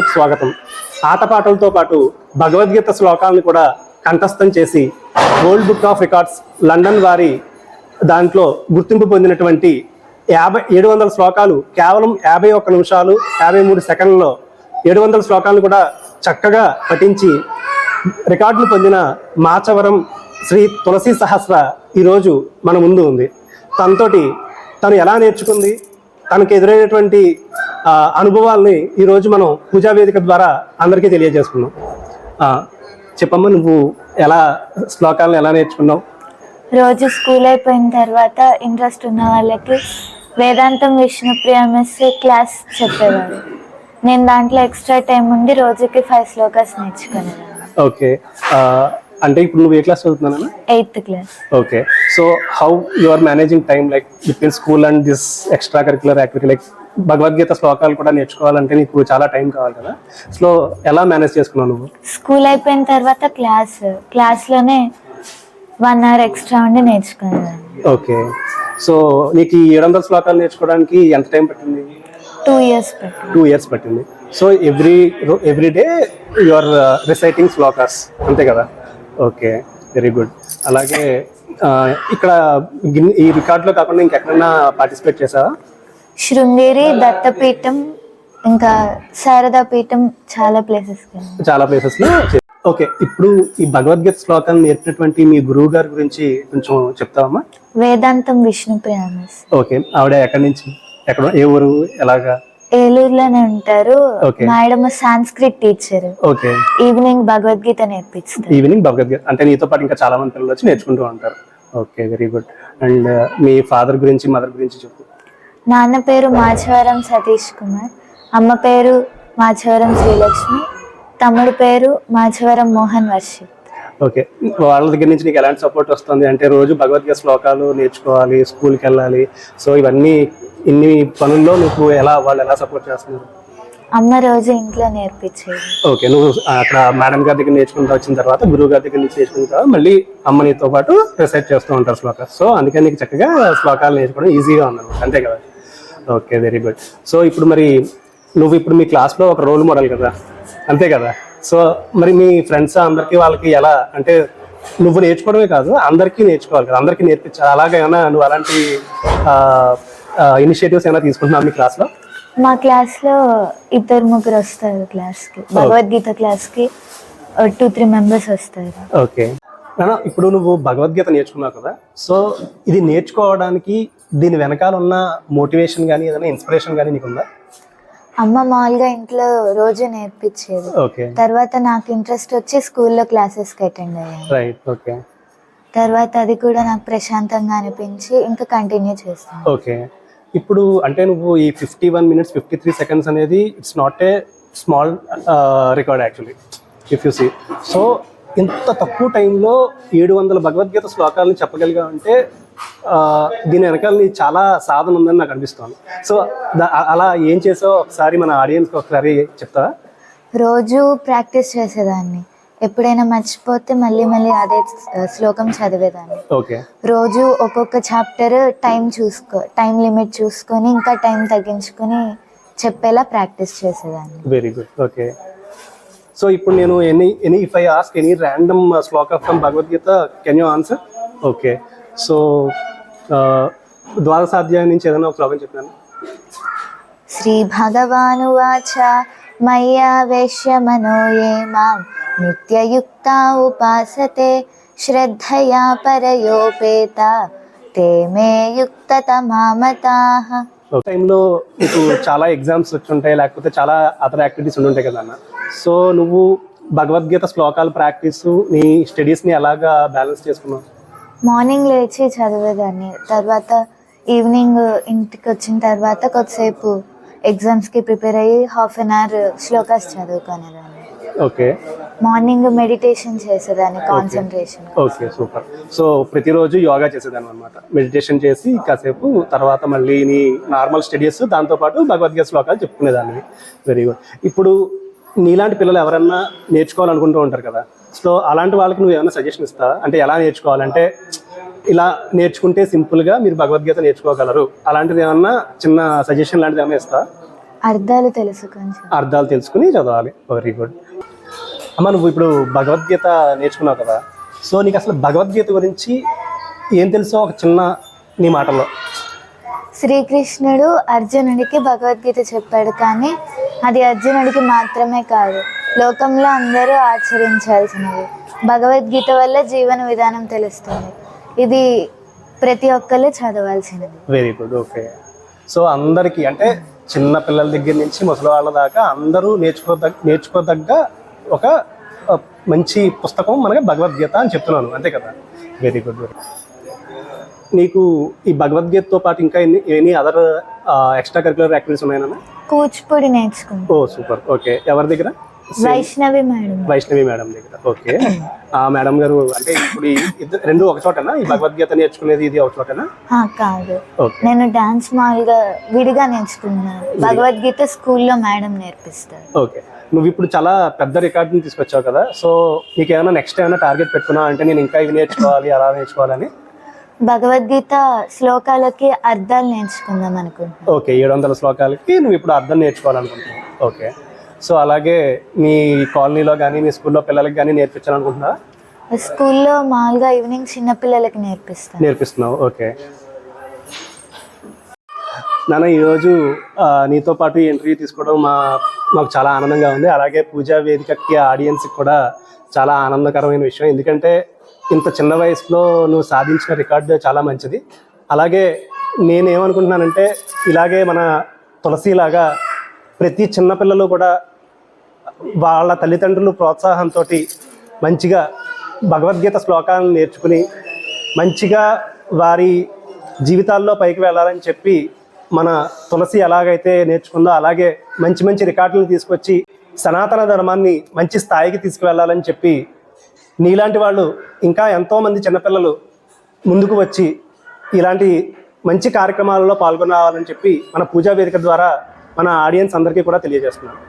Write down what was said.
శ్రోతలకు స్వాగతం. ఆటపాటలతో పాటు భగవద్గీత శ్లోకాలను కూడా కంఠస్థం చేసి World Book of Records London వారి దాంట్లో గుర్తింపు పొందినటువంటి యాభై ఏడు వందల శ్లోకాలు కేవలం యాభై ఒక్క నిమిషాలు యాభై మూడు సెకండ్లలో ఏడు వందల శ్లోకాలను కూడా చక్కగా పఠించి రికార్డులు పొందిన మాచవరం శ్రీ తులసి సహస్ర ఈరోజు మన ముందు ఉంది. తనతోటి తను ఎలా నేర్చుకుంది? తనకు ఎదురైనటువంటి అనుభవాల్ని ఈరోజు మనం పూజా వేదిక ద్వారా అందరికీ తెలియజేసుకున్నాం. చెప్పమ్మా నువ్వు ఎలా శ్లోకాలను ఎలా నేర్చుకున్నావు? రోజు స్కూల్ అయిపోయిన తర్వాత ఇంట్రెస్ట్ ఉన్న వాళ్ళకి వేదాంతం విష్ణుప్రియ మిస్ క్లాస్ చెప్పేవారు. నేను దాంట్లో ఎక్స్ట్రా టైం ఉండి రోజుకి ఫైవ్ శ్లోకాస్ నేర్చుకునేదాన్ని ఓకే. అంటే ఇప్పుడు నువ్వు ఏ class చదువుతున్నానా eighth class okay. So how you are managing time like between school and this extra curricular activity like Bhagavad Gita శ్లోకాలు కూడా నేర్చుకోవాలంటే నీకు చాలా టైం కావాలి కదా. సో ఎలా మేనేజ్ చేసుకున్నావు నువ్వు? స్కూల్ అయిపోయిన తర్వాత క్లాస్ క్లాస్లోనే వన్ అవర్ ఎక్స్ట్రా ఉండి నేర్చుకునేదాన్ని. ఓకే. సో నీకు ఈ ఏడు వందల శ్లోకాలు నేర్చుకోవడానికి ఎంత టైం పట్టింది? టూ ఇయర్స్ టూ ఇయర్స్ పట్టింది. So every every day you are reciting shlokas అంతే కదా? Okay very good. అలాగే ఆ, ఇక్కడ ఈ రికార్డులో కాకుండా ఇంకెక్కడైనా పార్టిసిపేట్ చేసావా? శృంగేరి దత్తపీఠం ఇంకా శారదా పీఠం చాలా వెళ్ళాను చాలా ప్లేసెస్లో ఓకే ఇప్పుడు ఈ భగవద్గీత శ్లోకాన్ని నేర్పినటువంటి మీ గురువు గారి గురించి కొంచెం చెప్తావమ్మా? వేదాంతం విష్ణుప్రియ మిస్ ఓకే ఆవిడ ఎక్కడి నుంచి ఎక్కడ ఏ ఊరు ఎలాగా? ఏలూరులోనే ఉంటారు. Madam Sanskrit teacher. Okay. Evening Bhagavad Gita నేర్పిస్తారు. ఈవినింగ్ భగవద్గీత అంటే నీతో పాటు ఇంకా చాలా మంది పిల్లలు వచ్చి నేర్చుకుంటూ ఉంటారు. Okay very good. అండ్ మీ ఫాదర్ గురించి మదర్ గురించి చెప్పు. నాన్న పేరు మాచవరం సతీష్ కుమార్. అమ్మ పేరు మాచవరం శ్రీలక్ష్మి. తమ్ముడు పేరు మాచవరం మోహన్ వర్షిత్ ఓకే. వాళ్ళ దగ్గర నుంచి నీకు ఎలాంటి సపోర్ట్ వస్తుంది? అంటే రోజు భగవద్గీత శ్లోకాలు నేర్చుకోవాలి స్కూల్కి వెళ్ళాలి. సో ఇవన్నీ ఇన్ని పనుల్లో నీకు ఎలా వాళ్ళు ఎలా సపోర్ట్ చేస్తున్నారు? అమ్మ రోజు ఇంట్లో నేర్పించేది. ఓకే. నువ్వు అక్కడ మేడం గారి దగ్గర నేర్చుకుంటూ వచ్చిన తర్వాత గురువు గారి దగ్గర నుంచి నేర్చుకున్న తర్వాత మళ్ళీ అమ్మ నీతో పాటు రిసైట్ చేస్తూ ఉంటారు శ్లోకాలు. సో అందుకని నీకు చక్కగా శ్లోకాలు నేర్చుకోవడం ఈజీగా ఉందన్నమాట. అంతే కదా? ఓకే వెరీ గుడ్ సో ఇప్పుడు మరి నువ్వు ఇప్పుడు మీ క్లాస్లో ఒక రోల్ మోడల్ కదా అంతే కదా? సో మరి మీ ఫ్రెండ్స్ అందరికీ వాళ్ళకి ఎలా అంటే నువ్వు నేర్చుకోవడమే కాదు అందరికీ నేర్చుకోవాలి కదా అందరికీ నేర్పించాలి. అలాగే ఏమైనా నువ్వు అలాంటి ఇనిషియేటివ్స్ ఏమైనా తీసుకుంటున్నావు మీ క్లాస్లో? మా క్లాస్లో ఇద్దరు ముగ్గురు వస్తారు క్లాస్కి భగవద్గీత క్లాస్కి టూ త్రీ మెంబర్స్ వస్తారు. ఓకే. ఇప్పుడు నువ్వు భగవద్గీత నేర్చుకున్నావు కదా సో ఇది నేర్చుకోవడానికి దీని వెనకాల ఉన్న మోటివేషన్ కానీ ఏదైనా ఇన్స్పిరేషన్ కానీ నీకుందా? అమ్మ మామూలుగా ఇంట్లో రోజు నేర్పించేది. ఓకే. తర్వాత నాకు ఇంట్రెస్ట్ వచ్చి స్కూల్లో క్లాసెస్కి అటెండ్ అయ్యాను. Right okay. తర్వాత అది కూడా నాకు ప్రశాంతంగా అనిపించి ఇంకా కంటిన్యూ చేస్తాను. ఓకే. ఇప్పుడు అంటే నువ్వు ఈ fifty one minutes fifty three seconds అనేది it's not a small record actually if you see. So ఇంత తక్కువ టైంలో ఏడు వందల భగవద్గీత శ్లోకాలను చెప్పగలిగా అంటే దీని వెనకాల నీ చాలా సాధన ఉందని నాకు అనిపిస్తుంది. సో అలా ఏం చేసావు ఒకసారి మన ఆడియన్స్కి ఒకసారి చెప్తావా? రోజు ప్రాక్టీస్ చేసేదాన్ని. ఎప్పుడైనా మర్చిపోతే మళ్ళీ మళ్ళీ అదే శ్లోకం చదివేదాన్ని. ఓకే. రోజు ఒక్కొక్క చాప్టర్ టైం చూసుకో టైం లిమిట్ చూసుకొని ఇంకా టైం తగ్గించుకొని చెప్పేలా ప్రాక్టీస్ చేసేదాన్ని. Very good. ఓకే. సో ఇప్పుడు నేను any any if I ask any random shloka from Bhagavad Gita can you answer? Okay. So ద్వాదశాధ్యాయం నుంచి ఏదైనా ఒక శ్లోకం చెప్పాను శ్రీ భగవానువాచ మయ్యావేశ్య మనో ఏ మాం నిత్యయుక్త ఉపాసతే శ్రద్ధయా పరయోపేత తే మే యుక్తతమామతాః టైంలో నీకు చాలా ఎగ్జామ్స్ వచ్చి ఉంటాయి లేకపోతే చాలా అదర్ యాక్టివిటీస్ ఉండి ఉంటాయి కదా అన్న. సో నువ్వు భగవద్గీత శ్లోకాలు ప్రాక్టీస్ నీ స్టడీస్ని ఎలాగా బ్యాలెన్స్ చేసుకున్నావు? మార్నింగ్ లేచి చదివేదాన్ని. తర్వాత ఈవినింగ్ ఇంటికి వచ్చిన తర్వాత కొద్దిసేపు ఎగ్జామ్స్కి ప్రిపేర్ అయ్యి హాఫ్ అన్ అవర్ శ్లోకాస్ చదువుకునేదాన్ని. ఓకే. మార్నింగ్ మెడిటేషన్ చేసేదాన్ని కాన్సన్ట్రేషన్. Okay super. సో ప్రతిరోజు యోగా చేసేదాన్ని అనమాట మెడిటేషన్ చేసి కాసేపు తర్వాత మళ్ళీ నీ నార్మల్ స్టడీస్ దాంతోపాటు భగవద్గీత శ్లోకాలు చెప్పుకునేదాన్ని. Very good. ఇప్పుడు నీలాంటి పిల్లలు ఎవరన్నా నేర్చుకోవాలనుకుంటూ ఉంటారు కదా సో అలాంటి వాళ్ళకి నువ్వు ఏమైనా సజెషన్ ఇస్తావా? అంటే ఎలా నేర్చుకోవాలంటే ఇలా నేర్చుకుంటే సింపుల్గా మీరు భగవద్గీత నేర్చుకోగలరు. అలాంటిది ఏమన్నా చిన్న సజెషన్ లాంటిది ఏమైనా ఇస్తావా? అర్థాలు తెలుసు కొంచెం అర్థాలు తెలుసుకుని చదవాలి. వెరీ గుడ్ అమ్మ నువ్వు ఇప్పుడు భగవద్గీత నేర్చుకున్నావు కదా. సో నీకు అసలు భగవద్గీత గురించి ఏం తెలుసో ఒక చిన్న నీ మాటల్లో? శ్రీకృష్ణుడు అర్జునుడికి భగవద్గీత చెప్పాడు కానీ అది అర్జునుడికి మాత్రమే కాదు. లోకంలో అందరూ ఆచరించాల్సినవి. భగవద్గీత వల్ల జీవన విధానం తెలుస్తుంది. ఇది ప్రతి ఒక్కరు చదవాల్సినది. వెరీ గుడ్ ఓకే సో అందరికీ అంటే చిన్న పిల్లల దగ్గర నుంచి ముసలి వాళ్ళ దాకా అందరూ నేర్చుకోదగ్గ నేర్చుకోదగ్గ ఒక మంచి పుస్తకం మనకి భగవద్గీత అని చెప్తున్నాను. అంతే కదా? వెరీ గుడ్ వెరీ నీకు ఈ భగవద్గీతతో పాటు ఇంకా ఎన్ని any other extra curricular activities ఉన్నాయన్నా Kuchipudi నేర్చుకుంటాం. ఓ సూపర్. ఓకే. ఎవరి దగ్గర? వైష్ణవి మేడం. వైష్ణవి మేడం దగ్గర. ఓకే ఆ మేడం గారు అంటే ఇప్పుడు రెండు ఒక చోటనా? ఈ భగవద్గీత నేర్చుకునేది ఇది ఒక చోటనా? కాదు. ఓకే నేను డాన్స్ మామూలుగా విడిగా నేర్చుకున్నాను భగవద్గీత స్కూల్లో మేడం నేర్పిస్తారు. ఓకే నువ్వు ఇప్పుడు చాలా పెద్ద రికార్డుని తీసుకొచ్చావు కదా? సో నీకు ఏమైనా నెక్స్ట్ ఏమైనా టార్గెట్ పెట్టుకున్నావు అంటే నేను ఇంకా ఇవి నేర్చుకోవాలి అలా నేర్చుకోవాలని? భగవద్గీత శ్లోకాలకి అర్థాలు నేర్చుకుందాం అనుకుంటున్నాను ఓకే ఏడు వందల శ్లోకాలకి నువ్వు ఇప్పుడు అర్థం నేర్చుకోవాలనుకుంటున్నావు. ఓకే సో అలాగే మీ కాలనీలో కానీ మీ స్కూల్లో పిల్లలకి కానీ నేర్పించాలనుకుంటున్నా స్కూల్లో మామూలుగా ఈవినింగ్ చిన్నపిల్లలకి నేర్పిస్తాను. నేర్పిస్తున్నావు. ఓకే. నాన్న ఈరోజు నీతో పాటు ఇంటర్వ్యూ తీసుకోవడం మా మాకు చాలా ఆనందంగా ఉంది. అలాగే పూజా వేదికకి ఆడియన్స్కి కూడా చాలా ఆనందకరమైన విషయం. ఎందుకంటే ఇంత చిన్న వయసులో నువ్వు సాధించిన రికార్డు చాలా మంచిది. అలాగే నేనేమనుకుంటున్నానంటే ఇలాగే మన తులసిలాగా ప్రతి చిన్నపిల్లలు కూడా వాళ్ళ తల్లిదండ్రులు ప్రోత్సాహంతో మంచిగా భగవద్గీత శ్లోకాలను నేర్చుకుని మంచిగా వారి జీవితాల్లో పైకి వెళ్ళాలని చెప్పి మన తులసి ఎలాగైతే నేర్చుకుందో అలాగే మంచి మంచి రికార్డులను తీసుకొచ్చి సనాతన ధర్మాన్ని మంచి స్థాయికి తీసుకువెళ్ళాలని చెప్పి నీలాంటి వాళ్ళు ఇంకా ఎంతోమంది చిన్నపిల్లలు ముందుకు వచ్చి ఇలాంటి మంచి కార్యక్రమాలలో పాల్గొనాలని చెప్పి మన పూజా వేదిక ద్వారా మన ఆడియన్స్ అందరికీ కూడా తెలియజేస్తున్నాను.